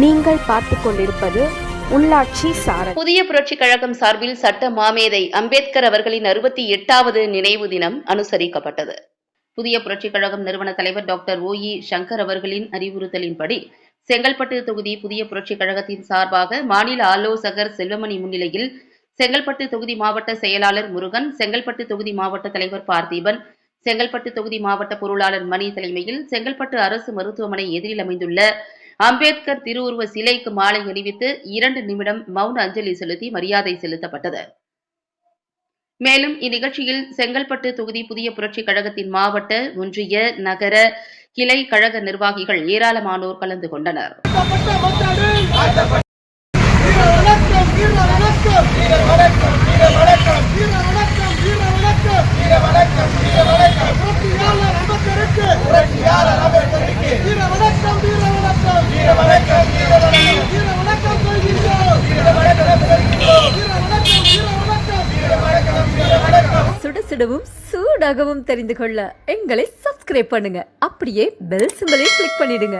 நீங்கள் பார்த்து கொண்டிருப்பது உள்ளாட்சி சாரல். புதிய புரட்சி கழகம் சார்பில் சட்ட மாமேதை அம்பேத்கர் அவர்களின் அறுபத்தி எட்டாவது நினைவு தினம் அனுசரிக்கப்பட்டது. புதிய புரட்சி கழகம் நிறுவன தலைவர் டாக்டர் ஓ இ சங்கர் அவர்களின் அறிவுறுத்தலின்படி செங்கல்பட்டு தொகுதி புதிய புரட்சி கழகத்தின் சார்பாக மாநில ஆலோசகர் செல்வமணி முன்னிலையில் செங்கல்பட்டு தொகுதி மாவட்ட செயலாளர் முருகன் செங்கல்பட்டு தொகுதி மாவட்ட தலைவர் பார்த்திபன் செங்கல்பட்டு தொகுதி மாவட்ட பொருளாளர் மணி தலைமையில் செங்கல்பட்டு அரசு மருத்துவமனை எதிரில் அமைந்துள்ள அம்பேத்கர் திருவுருவ சிலைக்கு மாலை அணிவித்து இரண்டு நிமிடம் மௌன அஞ்சலி செலுத்தி மரியாதை செலுத்தப்பட்டது. மேலும் இந்நிகழ்ச்சியில் செங்கல்பட்டு தொகுதி புதிய புரட்சிக் கழகத்தின் மாவட்ட ஒன்றிய நகர கிளை கழக நிர்வாகிகள் ஏராளமானோர் கலந்து கொண்டனர். வீர வணக்கம் வீர வணக்கம் வீர வணக்கம் வீர வணக்கம் வீர வணக்கம் வீர வணக்கம் வீர வணக்கம் வீர வணக்கம் புரட்சியாளர் அம்பேத்கருக்கு புரட்சியாளர் அம்பேத்கருக்கு வீர வணக்கம் வீர வணக்கம் வீர வணக்கம் வீர வணக்கம் வீர வணக்கம் சொல்கிறோம் வீர வணக்கம் சொல்கிறோம் வீர வணக்கம் வீர வணக்கம் வீர வணக்கம் வீர சுடவும் சூடாகவும் தெரிந்து கொள்ள எங்களை சப்ஸ்கிரைப் பண்ணுங்க. அப்படியே பெல் சிம்பலையும் கிளிக் பண்ணிடுங்க.